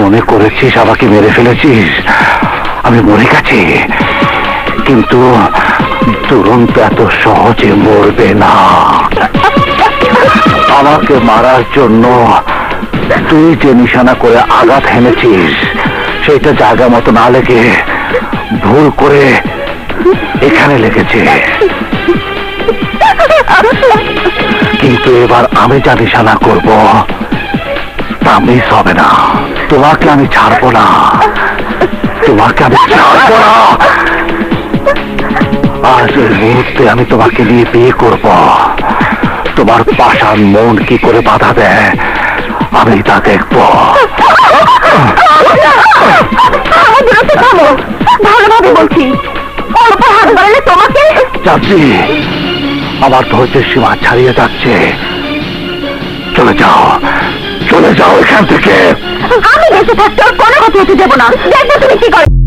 মনে করেছিস আমাকে মেরে ফেলেছিস? আমি মরে গেছি। কিন্তু দুরন্ত এত সহজে মরবে না। আমাকে মারার জন্য তুই যে নিশানা করে আঘাত হেনেছিস, সেটা জায়গা মতো না লেগে ভুল করে এখানে লেগেছে। কিন্তু এবার আমি যা নিশানা করব তা মিস হবে না। তোমাকে আমি ছাড়বো না। তোমাকে আমি ছাড়বো না। আজ এই মুহূর্তে আমি তোমাকে নিয়ে বিয়ে করব। তোমার পাষাণ মন কি করে বাধা দেয়, আমি তা দেখব। ভালোভাবে বলছি তোমাকে চাচি, আমার ধৈর্যের সীমা ছাড়িয়ে যাচ্ছে। যাও এখান থেকে। আমি বেঁচে থাকতে কোনো কথা হতে দেবো না। দেখব তুমি কি করো।